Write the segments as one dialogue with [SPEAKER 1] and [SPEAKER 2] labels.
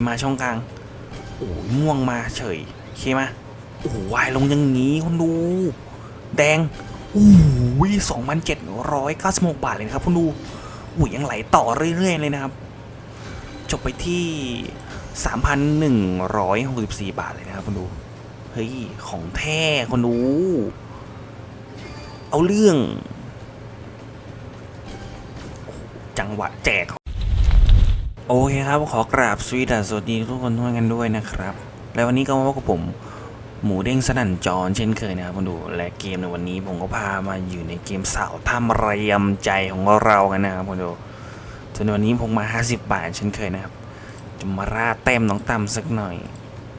[SPEAKER 1] มาช่องกลาง โอ้ยม่วงมาเฉยโอเคมาโอ้โหวายลงอย่างงี้คุณดู แดงโอ้ยสองพันเจ็ดร้อยเก้าสิบหกบาทเลยนะครับคุณดูโอ้ยยังไหลต่อเรื่อย ๆ เลยนะครับ จบไปที่สามพันหนึ่งร้อยหกสิบสี่บาทเลยนะครับคุณดู เฮ้ย ของแท้คุณดู เอาเรื่อง จังหวะแจก โอเคครับขอกราบสวีดัสสวัสดีทุกคนทุกท่านกันด้วยนะครับ และวันนี้ก็มาพบกับผม หมูเด้งสนั่นจรเช่นเคยนะครับคุณดูและเกมในวันนี้ผมก็พามาอยู่ในเกมสาวทำระยำใจของเรากันนะครับคุณดูส่วนในวันนี้ผมมา 50 บาทเช่นเคยนะครับจะมาราดแต้มน้องตั้มสักหน่อย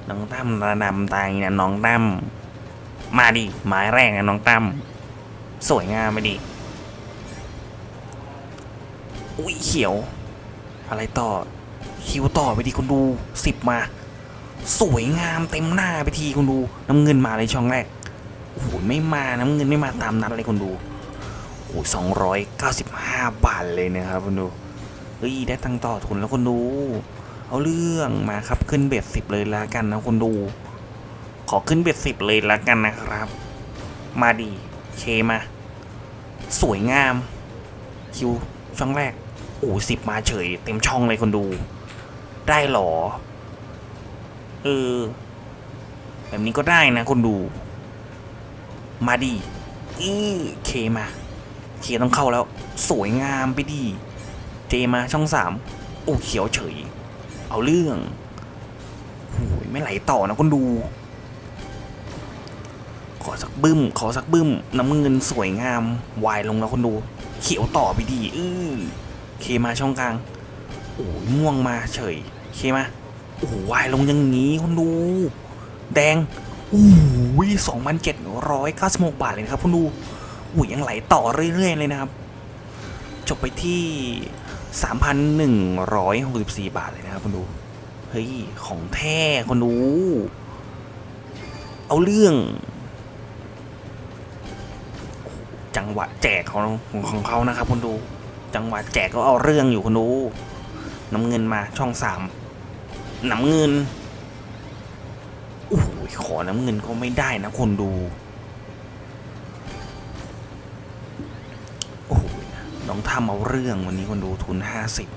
[SPEAKER 1] น้องตั้มระดำตายนะน้องตั้มมาดิหมายแรกนะน้องตั้มสวยงามไปดิอุ้ยเขียว อะไรต่อ คิวต่อไปดีคุณดูสิบมา สวยงามเต็มหน้าไปทีคุณดูน้ำเงินมาเลยช่องแรกโอ้โหไม่มาน้ำเงินไม่มาตามนัดเลยคุณดูโอ้สองร้อยเก้าสิบห้าบาทเลยนะครับคุณดูเฮ้ยได้ตังต่อทุนแล้วคุณดู เอาเรื่องมาครับขึ้นเบ็ดสิบเลยละกันนะคุณดู ขอขึ้นเบ็ดสิบเลยละกันนะครับ มาดีเคมา สวยงาม คิวช่องแรก อ้สิบมาเฉย เต็มช่องเลยคนดู ได้หรอ เออ แบบนี้ก็ได้นะคนดู มาดีอือเคมา เคต้องเข้าแล้ว สวยงามไปดี เจมาช่องสามโอ้เขียวเฉย เอาเรื่องโอ้ยไม่ไหลต่อนะคนดู ขอสักบึ้ม ขอสักบึ้ม น้ำเงินสวยงาม วายลงแล้วคนดู เขียวต่อไปดี อือ เคมาช่องกลาง โอ้ยม่วงมาเฉย เคมา โอ้โหวายลงอย่างงี้คุณดู แดงโอ้ยสองพันเจ็ดร้อยเก้าสิบหกบาทเลยนะครับคุณดูโอ้ยยังไหลต่อเรื่อยๆเลยนะครับ จบไปที่สามพันหนึ่งร้อยหกสิบสี่บาทเลยนะครับคุณดู เฮ้ย ของแท้คุณดู เอาเรื่องจังหวะแจกของของเขานะครับคุณดู จังหวะแจกก็เอาเรื่องอยู่คุณดูน้ำเงินมาช่องสามน้ำเงินโอ้ยขอน้ำเงินก็ไม่ได้นะคนดูโอ้โหน้องทำเอาเรื่องวันนี้คนดูทุนห้าสิบ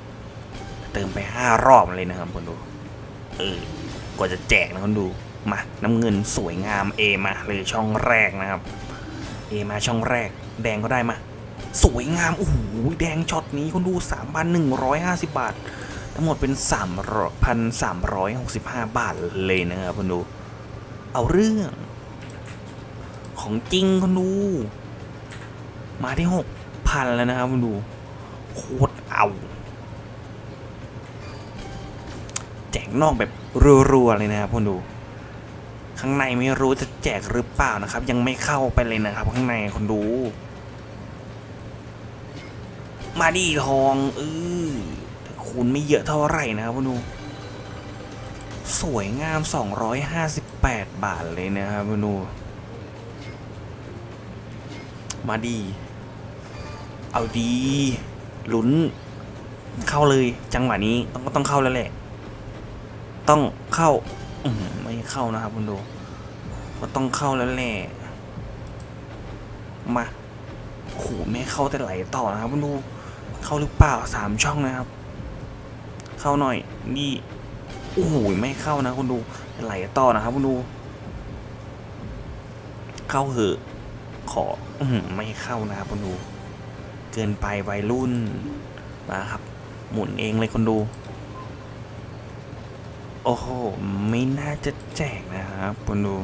[SPEAKER 1] เติมไปห้ารอบเลยนะครับคนดูเออกว่าจะแจกนะคนดูมาน้ำเงินสวยงามเอมาเลยช่องแรกนะครับเอมาช่องแรก แดงก็ได้มา สวยงาม โอ้โห แดงช็อตนี้คนดู 3,150 บาท ทั้งหมดเป็น 3,365 บาทเลยนะครับคนดู เอาเรื่อง ของจริงคนดู มาที่ 6,000 แล้วนะครับคนดู โคตรเอา แจกนอกแบบรัวๆเลยนะครับคนดูข้างในไม่รู้จะแจกหรือเปล่านะครับ ยังไม่เข้าไปเลยนะครับ ข้างในคนดู มาดีทองเออคูณไม่เยอะเท่าไหร่นะครับคุณดูสวยงาม 258 บาทเลยนะครับคุณดูมาดี เอาดีลุ้น เข้าเลยจังหวะนี้ต้องก็ต้องเข้าแล้วแหละ ต้องเข้าอืไม่เข้านะครับคุณดูก็ต้องเข้าแล้วแหละมาโอ้โหไม่เข้าแต่ไหลต่อนะครับคุณดู เข้าหรือเปล่าสามช่องนะครับ เข้าหน่อยนี่โอ้โหไม่เข้านะคุณดูไหลต่อนะครับคุณดู เข้าเหอะขออืไม่เข้านะครับคุณดู เกินไปวัยรุ่นมาครับ หมุนเองเลยคุณดู โอ้โหไม่น่าจะแจกนะครับคุณดู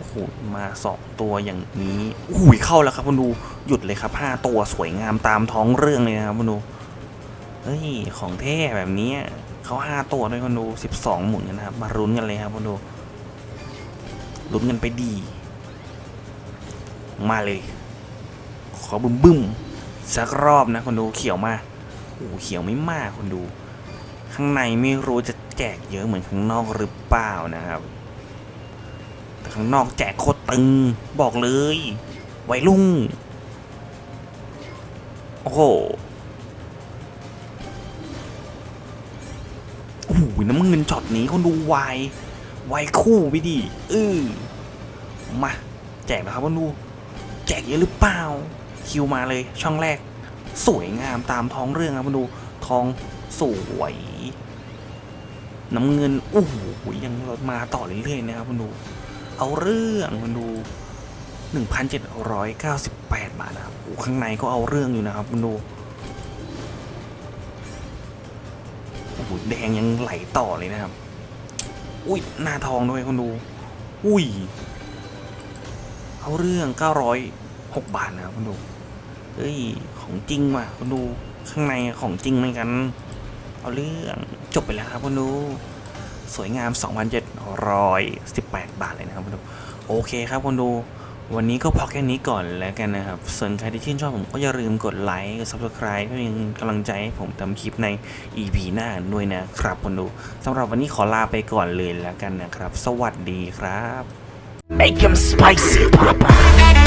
[SPEAKER 1] โอ้โหมาสองตัวอย่างนี้อุ้ยเข้าแล้วครับคุณดูหยุดเลยครับห้าตัวสวยงามตามท้องเรื่องเลยนะครับคุณดูเฮ้ยของแท้แบบนี้เขาห้าตัวด้วยคุณดูสิบสองหมุนกันนะครับมารุ้นกันเลยครับคุณดูลุ้นกันไปดี มาเลย ขอบึ้มบึ้มสักรอบนะคุณดูเขียวมาโอ้เขียวไม่มากคุณดู ข้างในไม่รู้จะแจกเยอะเหมือนข้างนอกหรือเปล่านะครับ แต่ข้างนอกแจกโคตรตึง บอกเลยไวรุ่งโอ้โหโอ้โหน้ำเงินช็อตนี้คนดูวายวายคู่ไปดิเออมา แจกนะครับคนดู แจกเยอะหรือเปล่า คิวมาเลยช่องแรก สวยงามตามท้องเรื่องครับคนดูทองสวยน้ำเงินโอ้โหยังมาต่อเรื่อยๆนะครับคุณดู เอาเรื่องคุณดู 1,798 บาทนะครับโอ้ข้างในก็เอาเรื่องอยู่นะครับคุณดูโอ้โหแดงยังไหลต่อเลยนะครับ อุ้ยหน้าทองด้วยคุณดู อุ้ย เอาเรื่อง 906 บาทนะครับคุณดูเฮ้ย ของจริงว่ะคุณดูข้างในของจริงเหมือนกัน เอาเรื่องจบไปแล้วครับคุณดู สวยงาม 218 บาทเลยนะครับคุณดูโอเคครับคุณดูวันนี้ก็พอแค่นี้ก่อนแล้วกันนะครับส่วนใครที่ชื่นชอบผมก็อย่าลืมกดไลค์กด subscribe เพื่อเป็นกำลังใจให้ผมทำคลิปใน EP หน้าด้วยนะครับคุณดูสำหรับวันนี้ขอลาไปก่อนเลยแล้วกันนะครับ สวัสดีครับ
[SPEAKER 2] Make him spicy, Papa.